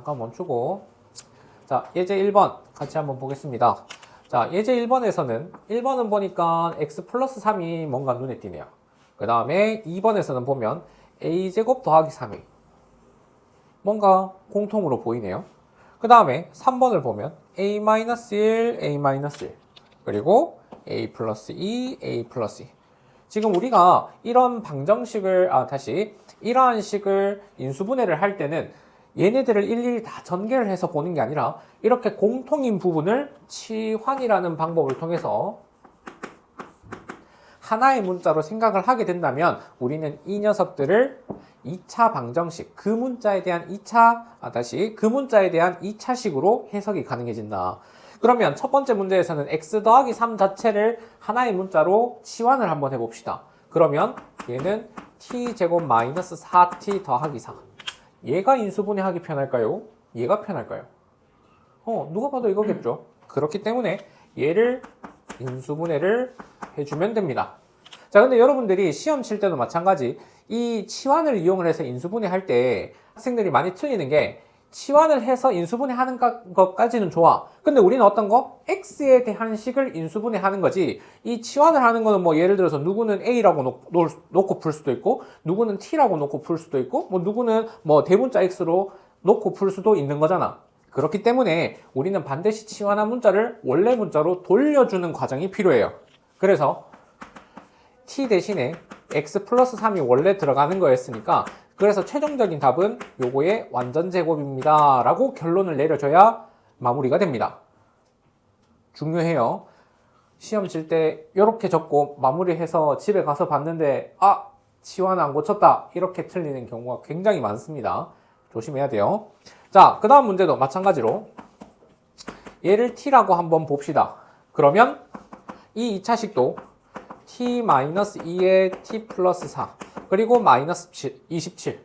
자, 잠깐 멈추고. 자, 예제 1번 같이 한번 보겠습니다. 자, 예제 1번에서는 1번은 보니까 x 플러스 3이 뭔가 눈에 띄네요. 그 다음에 2번에서는 보면 a제곱 더하기 3이 뭔가 공통으로 보이네요. 그 다음에 3번을 보면 a-1, a-1 그리고 a 플러스 2, a 플러스 2 지금 우리가 이런 방정식을 아 다시 이러한 식을 인수분해를 할 때는 얘네들을 일일이 다 전개를 해서 보는 게 아니라 이렇게 공통인 부분을 치환이라는 방법을 통해서 하나의 문자로 생각을 하게 된다면 우리는 이 녀석들을 2차 방정식, 그 문자에 대한 2차, 아, 다시 그 문자에 대한 2차식으로 해석이 가능해진다. 그러면 첫 번째 문제에서는 x 더하기 3 자체를 하나의 문자로 치환을 한번 해봅시다. 그러면 얘는 t제곱 마이너스 4t 더하기 4. 얘가 인수분해하기 편할까요? 얘가 편할까요? 어, 누가 봐도 이거겠죠. 그렇기 때문에 얘를 인수분해를 해주면 됩니다. 자, 근데 여러분들이 시험 칠 때도 마찬가지 이 치환을 이용을 해서 인수분해 할 때 학생들이 많이 틀리는 게 치환을 해서 인수분해 하는 가- 것까지는 좋아. 근데 우리는 어떤 거? x에 대한 식을 인수분해 하는 거지. 이 치환을 하는 거는 뭐 예를 들어서 누구는 a라고 놓, 놓, 놓고 풀 수도 있고, 누구는 t라고 놓고 풀 수도 있고, 뭐 누구는 뭐 대문자 x로 놓고 풀 수도 있는 거잖아. 그렇기 때문에 우리는 반드시 치환한 문자를 원래 문자로 돌려주는 과정이 필요해요. 그래서 t 대신에 x 플러스 3이 원래 들어가는 거였으니까 그래서 최종적인 답은 요거의 완전 제곱입니다. 라고 결론을 내려줘야 마무리가 됩니다. 중요해요. 시험 칠 때 이렇게 적고 마무리해서 집에 가서 봤는데 아 치환 안 고쳤다. 이렇게 틀리는 경우가 굉장히 많습니다. 조심해야 돼요. 자 그 다음 문제도 마찬가지로 얘를 t라고 한번 봅시다. 그러면 이 2차식도 t-2에 t 플러스 4 그리고 마이너스 7, 27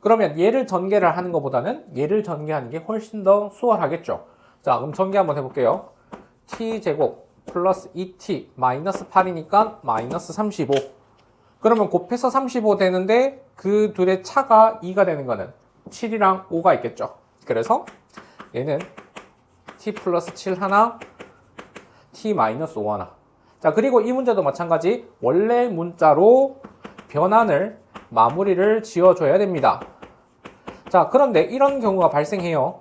그러면 얘를 전개를 하는 것보다는 얘를 전개하는 게 훨씬 더 수월하겠죠. 자 그럼 전개 한번 해볼게요. T제곱 플러스 2t 마이너스 8이니까 마이너스 35 그러면 곱해서 35 되는데 그 둘의 차가 2가 되는 거는 7이랑 5가 있겠죠. 그래서 얘는 t 플러스 7 하나 t 마이너스 5 하나. 자, 그리고 이 문제도 마찬가지. 원래 문자로 변환을 마무리를 지어줘야 됩니다. 자, 그런데 이런 경우가 발생해요.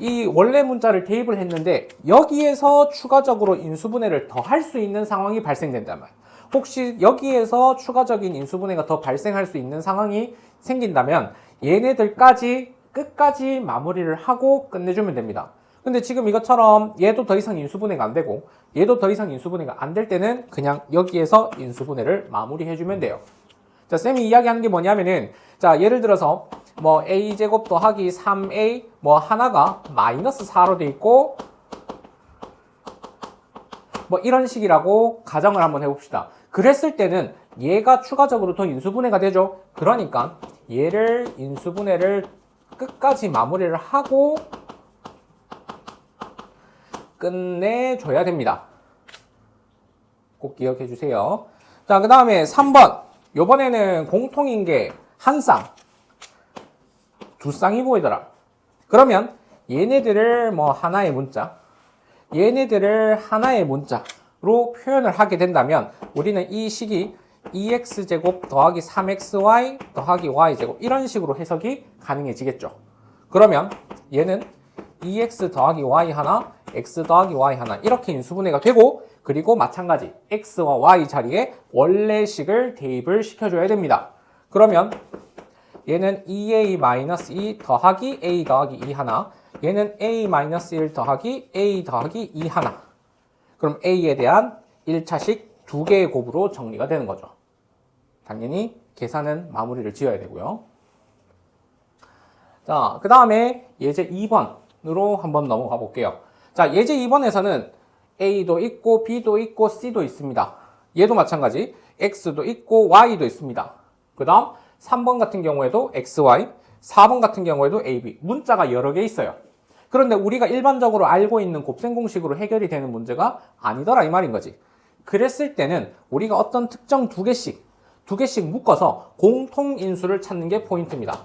이 원래 문자를 대입을 했는데 여기에서 추가적으로 인수분해를 더 할 수 있는 상황이 발생된다면 혹시 여기에서 추가적인 인수분해가 더 발생할 수 있는 상황이 생긴다면 얘네들까지 끝까지 마무리를 하고 끝내주면 됩니다. 근데 지금 이것처럼 얘도 더 이상 인수분해가 안 되고 얘도 더 이상 인수분해가 안 될 때는 그냥 여기에서 인수분해를 마무리해주면 돼요. 자, 쌤이 이야기하는 게 뭐냐면은 자, 예를 들어서 뭐 a제곱 더하기 3a 뭐 하나가 마이너스 4로 돼 있고 뭐 이런 식이라고 가정을 한번 해봅시다. 그랬을 때는 얘가 추가적으로 더 인수분해가 되죠. 그러니까 얘를 인수분해를 끝까지 마무리를 하고 끝내줘야 됩니다. 꼭 기억해 주세요. 자, 그 다음에 3번. 요번에는 공통인 게 한 쌍, 두 쌍이 보이더라. 그러면 얘네들을 뭐 하나의 문자, 얘네들을 하나의 문자로 표현을 하게 된다면 우리는 이 식이 2x제곱 더하기 3xy 더하기 y제곱 이런 식으로 해석이 가능해지겠죠. 그러면 얘는 2x 더하기 y 하나, x 더하기 y 하나 이렇게 인수분해가 되고 그리고 마찬가지 x와 y 자리에 원래식을 대입을 시켜줘야 됩니다. 그러면 얘는 2a-2 더하기 a 더하기 2 하나 얘는 a-1 더하기 a 더하기 2 하나 그럼 a에 대한 1차식 두 개의 곱으로 정리가 되는 거죠. 당연히 계산은 마무리를 지어야 되고요. 자, 그 다음에 예제 2번으로 한번 넘어가 볼게요. 자, 예제 2번에서는 A도 있고, B도 있고, C도 있습니다. 얘도 마찬가지, X도 있고, Y도 있습니다. 그 다음, 3번 같은 경우에도 XY, 4번 같은 경우에도 AB. 문자가 여러 개 있어요. 그런데 우리가 일반적으로 알고 있는 곱셈 공식으로 해결이 되는 문제가 아니더라, 이 말인 거지. 그랬을 때는 우리가 어떤 특정 두 개씩, 두 개씩 묶어서 공통 인수를 찾는 게 포인트입니다.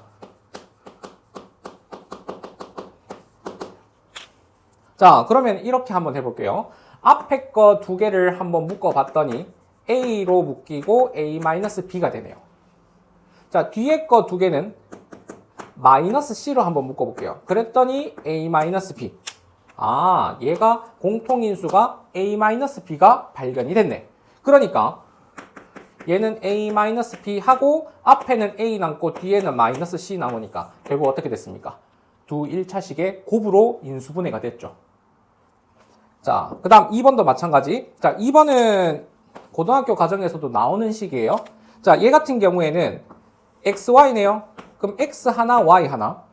자, 그러면 이렇게 한번 해볼게요. 앞에 거 두 개를 한번 묶어 봤더니 A로 묶이고 A-B가 되네요. 자, 뒤에 거 두 개는 마이너스 C로 한번 묶어 볼게요. 그랬더니 A-B. 아, 얘가 공통인수가 A-B가 발견이 됐네. 그러니까 얘는 A-B 하고 앞에는 A 남고 뒤에는 마이너스 C 나오니까 결국 어떻게 됐습니까? 두 1차식의 곱으로 인수분해가 됐죠. 자, 그 다음 2번도 마찬가지. 자, 2번은 고등학교 과정에서도 나오는 식이에요. 자, 얘 같은 경우에는 XY네요. 그럼 X 하나, Y 하나.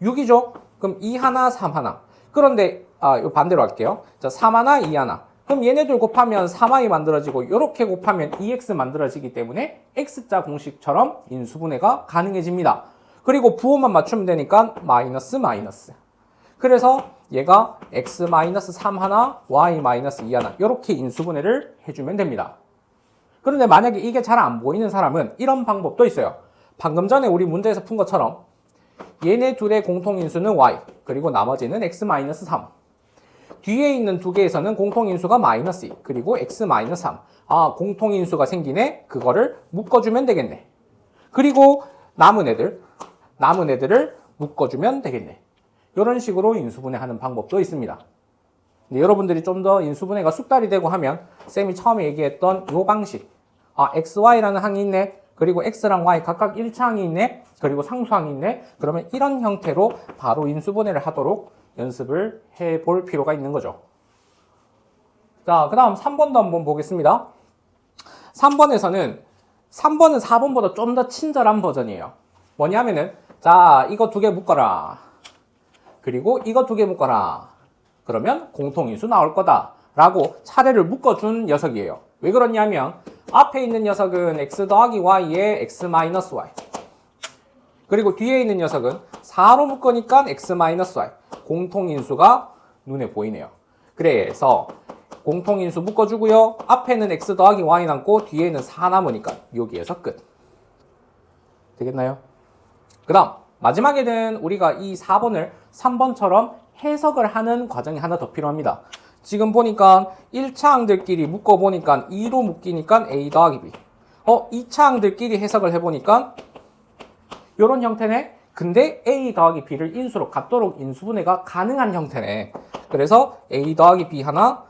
6이죠? 그럼 2 하나, 3 하나. 그런데, 아, 요 반대로 할게요. 자, 3 하나, 2 하나. 그럼 얘네들 곱하면 3y 만들어지고, 요렇게 곱하면 2x 만들어지기 때문에 x자 공식처럼 인수분해가 가능해집니다. 그리고 부호만 맞추면 되니까 마이너스 마이너스. 그래서 얘가 x 마이너스 3 하나, y 마이너스 2 하나. 요렇게 인수분해를 해주면 됩니다. 그런데 만약에 이게 잘 안 보이는 사람은 이런 방법도 있어요. 방금 전에 우리 문제에서 푼 것처럼 얘네 둘의 공통인수는 y, 그리고 나머지는 x 마이너스 3. 뒤에 있는 두 개에서는 공통인수가 마이너스 2, 그리고 x 마이너스 3. 아, 공통인수가 생기네? 그거를 묶어주면 되겠네. 그리고 남은 애들, 남은 애들을 묶어주면 되겠네. 이런 식으로 인수분해하는 방법도 있습니다. 근데 여러분들이 좀 더 인수분해가 숙달이 되고 하면 쌤이 처음에 얘기했던 이 방식. 아 xy라는 항이 있네. 그리고 x랑 y 각각 1차항이 있네. 그리고 상수항이 있네. 그러면 이런 형태로 바로 인수분해를 하도록 연습을 해 볼 필요가 있는 거죠. 자 그 다음 3번도 한번 보겠습니다. 3번에서는 3번은 4번보다 좀 더 친절한 버전이에요. 뭐냐면은 자 이거 두 개 묶어라 그리고 이거 두 개 묶어라 그러면 공통인수 나올 거다. 라고 차례를 묶어준 녀석이에요. 왜 그러냐면 앞에 있는 녀석은 x 더하기 y에 x 마이너스 y. 그리고 뒤에 있는 녀석은 4로 묶으니까 x 마이너스 y. 공통인수가 눈에 보이네요. 그래서 공통인수 묶어주고요. 앞에는 x 더하기 y 남고 뒤에는 4 남으니까 여기에서 끝. 되겠나요? 그 다음 마지막에는 우리가 이 4번을 3번처럼 해석을 하는 과정이 하나 더 필요합니다. 지금 보니까 1차 항들끼리 묶어보니까 2로 묶이니까 A 더하기 B. 어, 2차 항들끼리 해석을 해보니까 이런 형태네? 근데 A 더하기 B를 인수로 갖도록 인수분해가 가능한 형태네. 그래서 A 더하기 B 하나,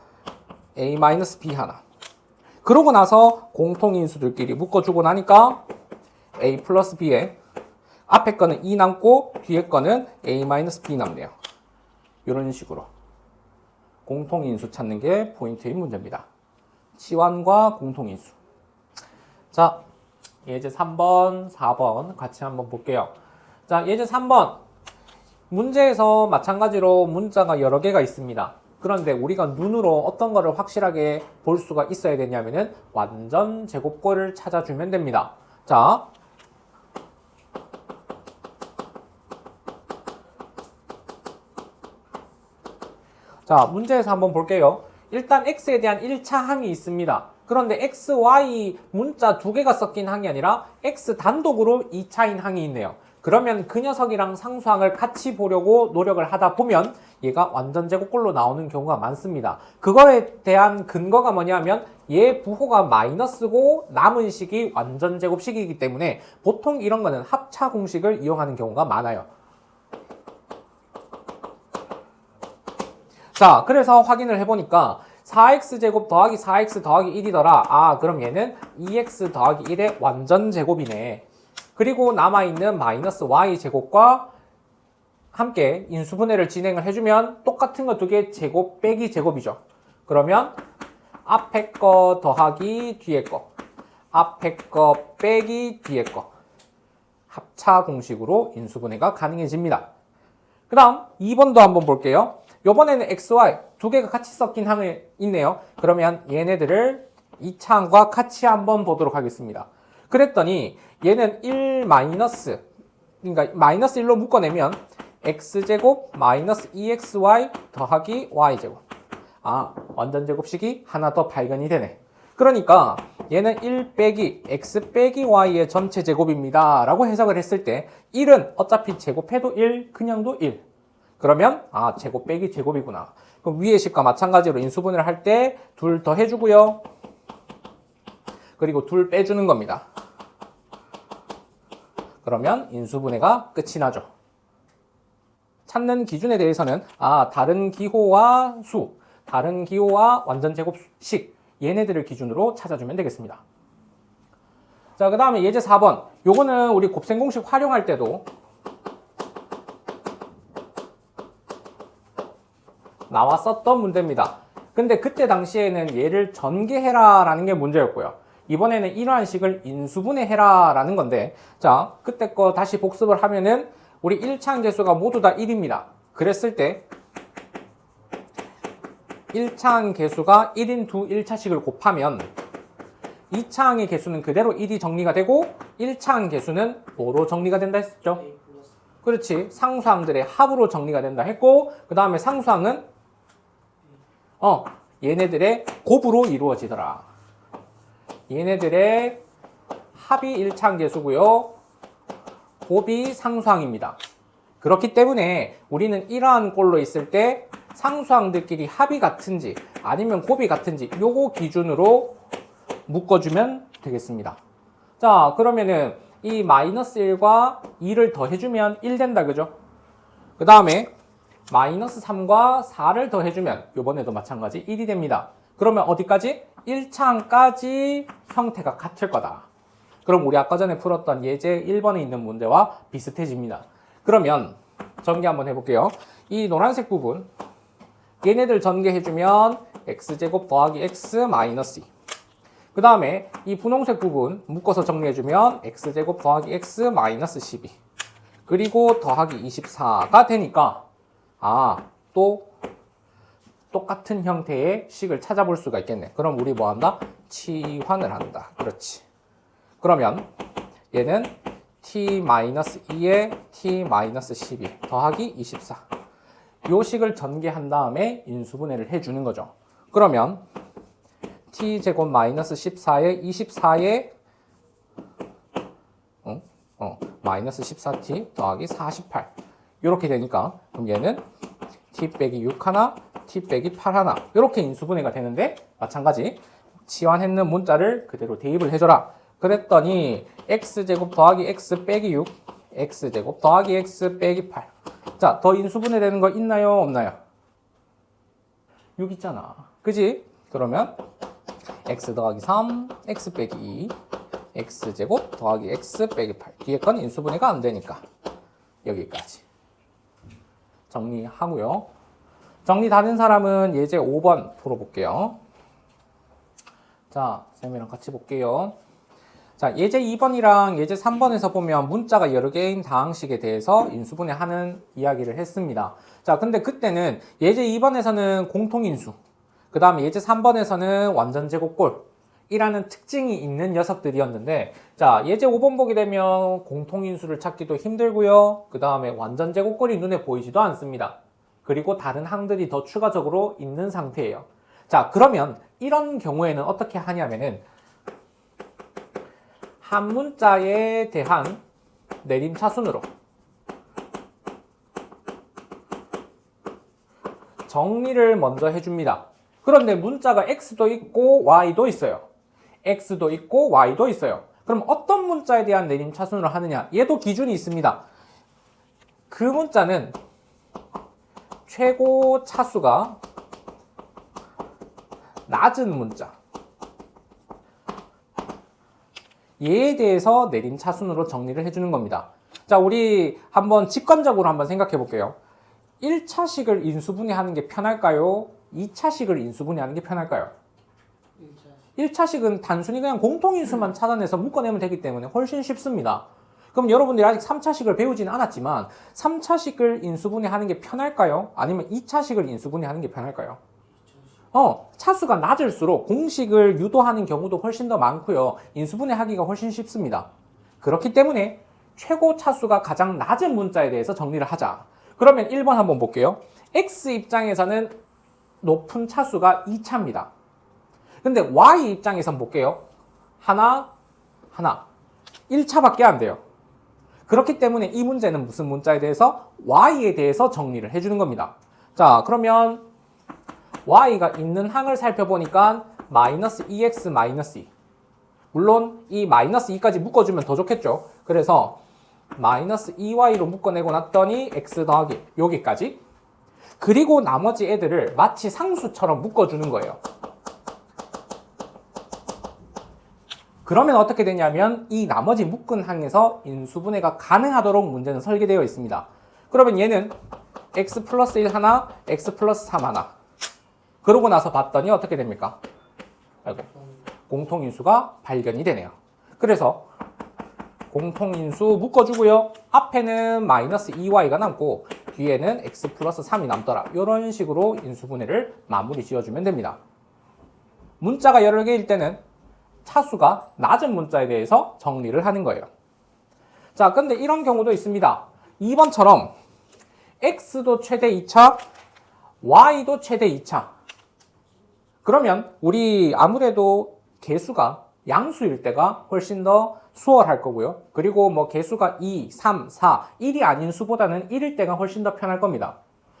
A 마이너스 B 하나. 그러고 나서 공통인수들끼리 묶어주고 나니까 A 플러스 B에 앞에 거는 2 남고 뒤에 거는 A 마이너스 B 남네요. 이런 식으로 공통인수 찾는 게 포인트인 문제입니다. 치환과 공통인수. 자, 예제 3번, 4번 같이 한번 볼게요. 자, 예제 3번. 문제에서 마찬가지로 문자가 여러 개가 있습니다. 그런데 우리가 눈으로 어떤 거를 확실하게 볼 수가 있어야 되냐면은 완전 제곱꼴을 찾아주면 됩니다. 자, 자, 문제에서 한번 볼게요. 일단 x에 대한 1차 항이 있습니다. 그런데 x, y 문자 두 개가 섞인 항이 아니라 x 단독으로 2차인 항이 있네요. 그러면 그 녀석이랑 상수항을 같이 보려고 노력을 하다 보면 얘가 완전 제곱꼴로 나오는 경우가 많습니다. 그거에 대한 근거가 뭐냐면 얘 부호가 마이너스고 남은 식이 완전 제곱식이기 때문에 보통 이런 거는 합차 공식을 이용하는 경우가 많아요. 자, 그래서 확인을 해보니까 4x제곱 더하기 4x 더하기 1이더라. 아, 그럼 얘는 2x 더하기 1의 완전 제곱이네. 그리고 남아있는 마이너스 y제곱과 함께 인수분해를 진행을 해주면 똑같은 거두개 제곱 빼기 제곱이죠. 그러면 앞에 거 더하기 뒤에 거, 앞에 거 빼기 뒤에 거 합차 공식으로 인수분해가 가능해집니다. 그 다음 2번도 한번 볼게요. 요번에는 XY 두 개가 같이 섞인 항이 있네요. 그러면 얘네들을 이 차항과 같이 한번 보도록 하겠습니다. 그랬더니 얘는 1 마이너스 그러니까 마이너스 1로 묶어내면 x제곱 마이너스 2xy 더하기 y제곱 아 완전 제곱식이 하나 더 발견이 되네. 그러니까 얘는 1 빼기 x 빼기 y의 전체 제곱입니다. 라고 해석을 했을 때 1은 어차피 제곱해도 1, 그냥도 1. 그러면 아 제곱 빼기 제곱이구나. 그럼 위의 식과 마찬가지로 인수분해를 할 때 둘 더 해주고요. 그리고 둘 빼주는 겁니다. 그러면 인수분해가 끝이 나죠. 찾는 기준에 대해서는 아 다른 기호와 수, 다른 기호와 완전 제곱식 얘네들을 기준으로 찾아주면 되겠습니다. 자, 그 다음에 예제 4번. 요거는 우리 곱셈 공식 활용할 때도 나왔었던 문제입니다. 근데 그때 당시에는 얘를 전개해라 라는 게 문제였고요. 이번에는 이러한 식을 인수분해 해라 라는 건데 자, 그때 거 다시 복습을 하면은 우리 1차항 개수가 모두 다 1입니다. 그랬을 때 1차항 개수가 1인 두 1차식을 곱하면 2차 항의 개수는 그대로 1이 정리가 되고 1차 항 개수는 뭐로 정리가 된다 했었죠? 플러스 그렇지. 상수항들의 합으로 정리가 된다 했고 그 다음에 상수항은 어 얘네들의 곱으로 이루어지더라. 얘네들의 합이 1차항 개수고요. 곱이 상수항입니다. 그렇기 때문에 우리는 이러한 꼴로 있을 때 상수항들끼리 합이 같은지 아니면 곱이 같은지 요거 기준으로 묶어주면 되겠습니다. 자, 그러면은 이 마이너스 1과 2를 더해주면 1 된다, 그죠? 그 다음에 마이너스 3과 4를 더해주면 이번에도 마찬가지 1이 됩니다. 그러면 어디까지? 1차항까지 형태가 같을 거다. 그럼 우리 아까 전에 풀었던 예제 1번에 있는 문제와 비슷해집니다. 그러면 전개 한번 해볼게요. 이 노란색 부분 얘네들 전개해주면 x제곱 더하기 x 마이너스 2. 그 다음에 이 분홍색 부분 묶어서 정리해주면 x제곱 더하기 x 마이너스 12 그리고 더하기 24가 되니까 아 또 똑같은 형태의 식을 찾아볼 수가 있겠네. 그럼 우리 뭐 한다? 치환을 한다. 그렇지. 그러면 얘는 t-2에 t-12 더하기 24 요 식을 전개한 다음에 인수분해를 해주는 거죠. 그러면 t제곱 마이너스 14에 24에 어? 어, 마이너스 14t 더하기 48 이렇게 되니까 그럼 얘는 t 빼기 6 하나 t 빼기 8 하나 이렇게 인수분해가 되는데 마찬가지 치환했는 문자를 그대로 대입을 해줘라 그랬더니 x제곱 더하기 x 빼기 6 x제곱 더하기 x 빼기 8자 더 인수분해 되는 거 있나요 없나요? 6 있잖아 그지? 그러면 x 더하기 3, x 빼기 2, x제곱 더하기 x 빼기 8. 뒤에 건 인수분해가 안 되니까 여기까지 정리하고요. 정리 다된 사람은 예제 5번 풀어볼게요. 자, 쌤이랑 같이 볼게요. 자, 예제 2번이랑 예제 3번에서 보면 문자가 여러 개인 다항식에 대해서 인수분해하는 이야기를 했습니다. 자, 근데 그때는 예제 2번에서는 공통인수, 그 다음에 예제 3번에서는 완전 제곱꼴 이라는 특징이 있는 녀석들이었는데 자 예제 5번 보게 되면 공통인수를 찾기도 힘들고요. 그 다음에 완전 제곱꼴이 눈에 보이지도 않습니다. 그리고 다른 항들이 더 추가적으로 있는 상태예요. 자 그러면 이런 경우에는 어떻게 하냐면은 한 문자에 대한 내림차순으로 정리를 먼저 해줍니다. 그런데 문자가 x도 있고 y도 있어요. X도 있고 y도 있어요. 그럼 어떤 문자에 대한 내림 차순으로 하느냐? 얘도 기준이 있습니다. 그 문자는 최고 차수가 낮은 문자. 얘에 대해서 내림 차순으로 정리를 해주는 겁니다. 자, 우리 한번 직관적으로 한번 생각해 볼게요. 1차식을 인수분해하는 게 편할까요? 2차식을 인수분해하는 게 편할까요? 1차 1차식은 단순히 그냥 공통인수만 찾아내서 묶어내면 되기 때문에 훨씬 쉽습니다. 그럼 여러분들이 아직 3차식을 배우지는 않았지만 3차식을 인수분해하는 게 편할까요? 아니면 2차식을 인수분해하는 게 편할까요? 어, 차수가 낮을수록 공식을 유도하는 경우도 훨씬 더 많고요. 인수분해하기가 훨씬 쉽습니다. 그렇기 때문에 최고 차수가 가장 낮은 문자에 대해서 정리를 하자. 그러면 1번 한번 볼게요. X 입장에서는 높은 차수가 2차입니다. 근데 Y 입장에선 볼게요. 하나, 하나. 1차밖에 안 돼요. 그렇기 때문에 이 문제는 무슨 문자에 대해서 y에 대해서 정리를 해주는 겁니다. 자, 그러면 y가 있는 항을 살펴보니까 마이너스 2x 마이너스 2. 물론 이 마이너스 2까지 묶어주면 더 좋겠죠. 그래서 마이너스 2y로 묶어내고 났더니 x 더하기 여기까지. 그리고 나머지 애들을 마치 상수처럼 묶어주는 거예요. 그러면 어떻게 되냐면 이 나머지 묶은 항에서 인수분해가 가능하도록 문제는 설계되어 있습니다. 그러면 얘는 x 플러스 1 하나, x 플러스 3 하나. 그러고 나서 봤더니 어떻게 됩니까? 아이고, 공통인수가 발견이 되네요. 그래서 공통인수 묶어주고요. 앞에는 마이너스 2y가 남고 뒤에는 x 플러스 3이 남더라. 이런 식으로 인수분해를 마무리 지어주면 됩니다. 문자가 여러 개일 때는 차수가 낮은 문자에 대해서 정리를 하는 거예요. 자, 근데 이런 경우도 있습니다. 2번처럼 x도 최대 2차, y도 최대 2차. 그러면 우리 아무래도 개수가 양수일 때가 훨씬 더 수월할 거고요. 그리고 뭐 개수가 2, 3, 4, 1이 아닌 수보다는 1일 때가 훨씬 더 편할 겁니다.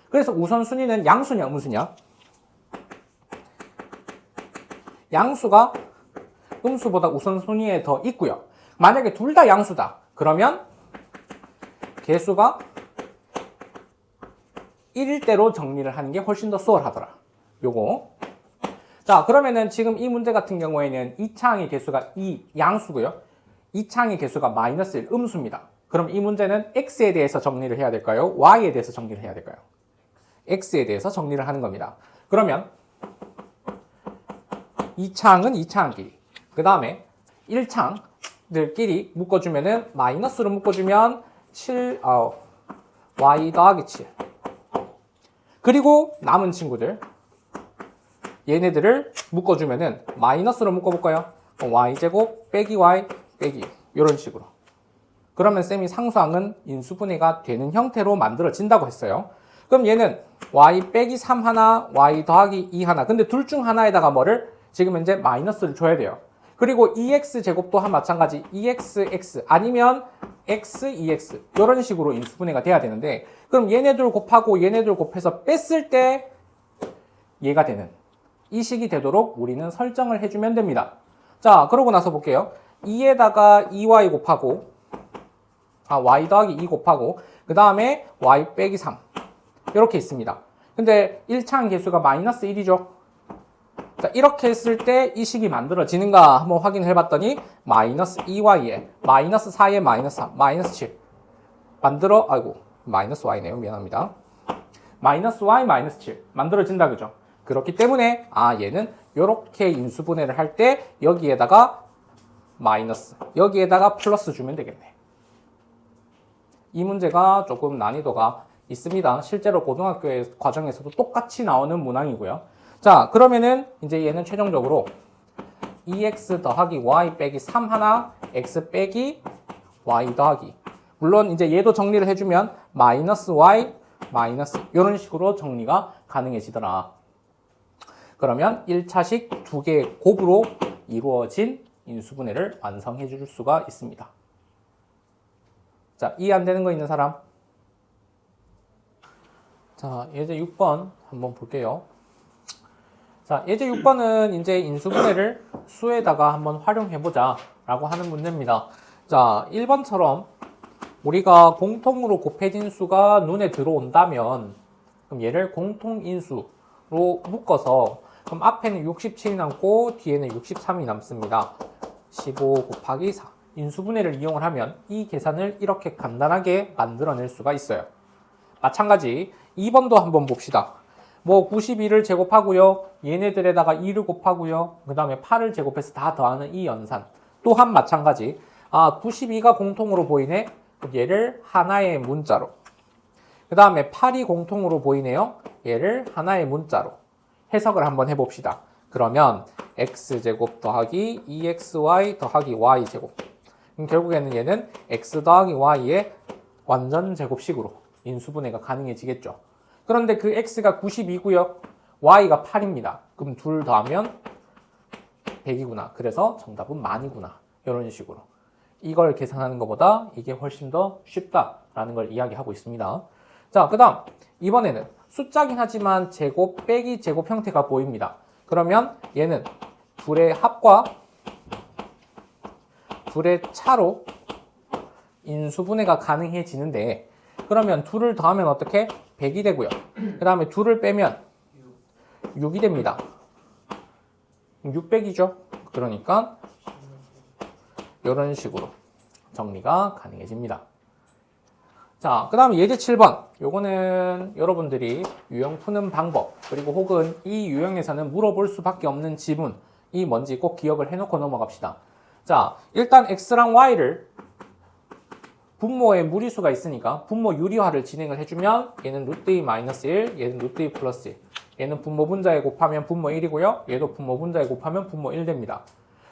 그래서 우선순위는 양수냐, 음수냐? 양수가 음수보다 우선순위에 더 있고요. 만약에 둘 다 양수다. 그러면 개수가 1일 대로 정리를 하는 게 훨씬 더 수월하더라. 요거. 자, 그러면은 지금 이 문제 같은 경우에는 2차항의 개수가 2 양수고요. 2차항의 개수가 마이너스 1 음수입니다. 그럼 이 문제는 x에 대해서 정리를 해야 될까요? y에 대해서 정리를 해야 될까요? x에 대해서 정리를 하는 겁니다. 그러면 2차항은 2차항끼리 그 다음에 1창들끼리 묶어주면은 마이너스로 묶어주면 7, 어, y 더하기 7. 그리고 남은 친구들 얘네들을 묶어주면은 마이너스로 묶어볼까요? 어, y제곱 빼기 y 빼기 이런 식으로. 그러면 쌤이 상수항은 인수분해가 되는 형태로 만들어진다고 했어요. 그럼 얘는 y 빼기 3 하나, y 더하기 2 하나. 근데 둘 중 하나에다가 뭐를 지금 현재 마이너스를 줘야 돼요. 그리고 2x 제곱 또한 마찬가지 2xx 아니면 x 2x 이런 식으로 인수분해가 돼야 되는데 그럼 얘네들 곱하고 얘네들 곱해서 뺐을 때 얘가 되는 이 식이 되도록 우리는 설정을 해주면 됩니다. 자 그러고 나서 볼게요. 2에다가 2y 곱하고 아 y 더하기 2 곱하고 그 다음에 y 빼기 3 이렇게 있습니다. 근데 1차항 개수가 마이너스 1이죠. 자, 이렇게 했을 때 이 식이 만들어지는가 한번 확인해 봤더니 마이너스 2y에 마이너스 4에 마이너스 3, 마이너스 7 만들어 아이고 마이너스 y네요. 미안합니다. 마이너스 y 마이너스 7 만들어진다 그죠? 그렇기 때문에 아 얘는 이렇게 인수분해를 할 때 여기에다가 마이너스 여기에다가 플러스 주면 되겠네. 이 문제가 조금 난이도가 있습니다. 실제로 고등학교의 과정에서도 똑같이 나오는 문항이고요 자, 그러면은 이제 얘는 최종적으로 2x 더하기 y 빼기 3 하나, x 빼기 y 더하기. 물론 이제 얘도 정리를 해주면 마이너스 y, 마이너스 이런 식으로 정리가 가능해지더라. 그러면 1차식 두 개의 곱으로 이루어진 인수분해를 완성해 줄 수가 있습니다. 자, 이해 안 되는 거 있는 사람? 자, 예제 6번 한번 볼게요. 자, 예제 6번은 이제 인수분해를 수에다가 한번 활용해보자 라고 하는 문제입니다. 자, 1번처럼 우리가 공통으로 곱해진 수가 눈에 들어온다면 그럼 얘를 공통인수로 묶어서 그럼 앞에는 67이 남고 뒤에는 63이 남습니다. 15 곱하기 4 인수분해를 이용을 하면 이 계산을 이렇게 간단하게 만들어낼 수가 있어요. 마찬가지 2번도 한번 봅시다. 뭐 92를 제곱하고요. 얘네들에다가 2를 곱하고요. 그 다음에 8을 제곱해서 다 더하는 이 연산. 또한 마찬가지. 아, 92가 공통으로 보이네. 얘를 하나의 문자로. 그 다음에 8이 공통으로 보이네요. 얘를 하나의 문자로. 해석을 한번 해봅시다. 그러면 x제곱 더하기 2xy 더하기 y제곱. 그럼 결국에는 얘는 x 더하기 y의 완전 제곱식으로 인수분해가 가능해지겠죠. 그런데 그 x가 92고요. y가 8입니다. 그럼 둘 더하면 100이구나. 그래서 정답은 만이구나. 이런 식으로. 이걸 계산하는 것보다 이게 훨씬 더 쉽다라는 걸 이야기하고 있습니다. 자, 그 다음 이번에는 숫자긴 하지만 제곱 빼기 제곱 형태가 보입니다. 그러면 얘는 둘의 합과 둘의 차로 인수분해가 가능해지는데 그러면 둘을 더하면 어떻게? 100이 되고요. 그 다음에 둘을 빼면 6이 됩니다. 600이죠. 그러니까 이런 식으로 정리가 가능해집니다. 자, 그 다음에 예제 7번. 요거는 여러분들이 유형 푸는 방법, 그리고 혹은 이 유형에서는 물어볼 수밖에 없는 지문이 뭔지 꼭 기억을 해놓고 넘어갑시다. 자, 일단 x랑 y를 분모에 무리수가 있으니까 분모 유리화를 진행을 해주면 얘는 루트 2 마이너스 1, 얘는 루트 2 플러스 1. 얘는 분모 분자에 곱하면 분모 1이고요. 얘도 분모 분자에 곱하면 분모 1 됩니다.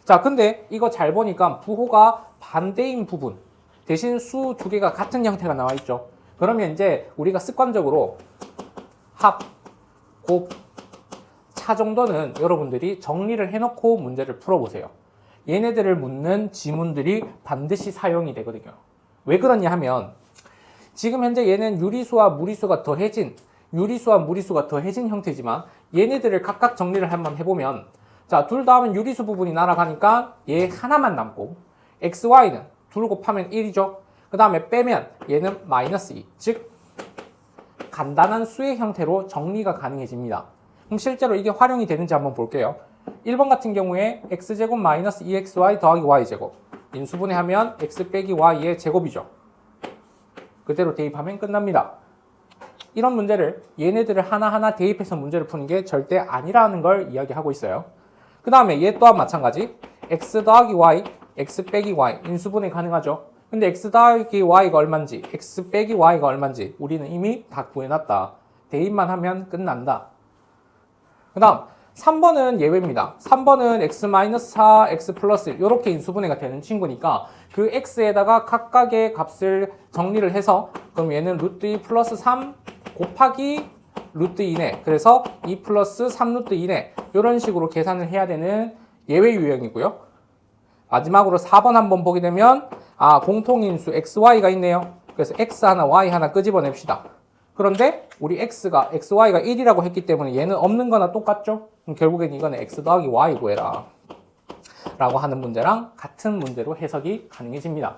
자, 근데 이거 잘 보니까 부호가 반대인 부분 대신 수 두 개가 같은 형태가 나와 있죠. 그러면 이제 우리가 습관적으로 합, 곱, 차 정도는 여러분들이 정리를 해놓고 문제를 풀어보세요. 얘네들을 묻는 지문들이 반드시 사용이 되거든요. 왜 그러냐 하면 지금 현재 얘는 유리수와 무리수가 더해진 유리수와 무리수가 더해진 형태지만 얘네들을 각각 정리를 한번 해보면 자, 둘 다 하면 유리수 부분이 날아가니까 얘 하나만 남고 x, y는 둘 곱하면 1이죠. 그 다음에 빼면 얘는 마이너스 2. 즉 간단한 수의 형태로 정리가 가능해집니다. 그럼 실제로 이게 활용이 되는지 한번 볼게요. 1번 같은 경우에 x제곱 마이너스 2xy 더하기 y제곱 인수분해 하면 x 빼기 y의 제곱이죠. 그대로 대입하면 끝납니다. 이런 문제를 얘네들을 하나하나 대입해서 문제를 푸는 게 절대 아니라는 걸 이야기하고 있어요. 그 다음에 얘 또한 마찬가지 x 더하기 y, x 빼기 y 인수분해 가능하죠. 근데 x 더하기 y가 얼마인지 x 빼기 y가 얼마인지 우리는 이미 다 구해놨다. 대입만 하면 끝난다. 그 다음 3번은 예외입니다. 3번은 x-4, x 플러스 이렇게 인수분해가 되는 친구니까 그 x에다가 각각의 값을 정리를 해서 그럼 얘는 루트 2 플러스 3 곱하기 루트 2네. 그래서 2 플러스 3 루트 2네. 이런 식으로 계산을 해야 되는 예외 유형이고요. 마지막으로 4번 한번 보게 되면 아 공통인수 xy가 있네요. 그래서 x 하나 y 하나 끄집어냅시다. 그런데 우리 x가 xy가 1이라고 했기 때문에 얘는 없는 거나 똑같죠? 그럼 결국엔 이거는 x 더하기 y 구해라 라고 하는 문제랑 같은 문제로 해석이 가능해집니다.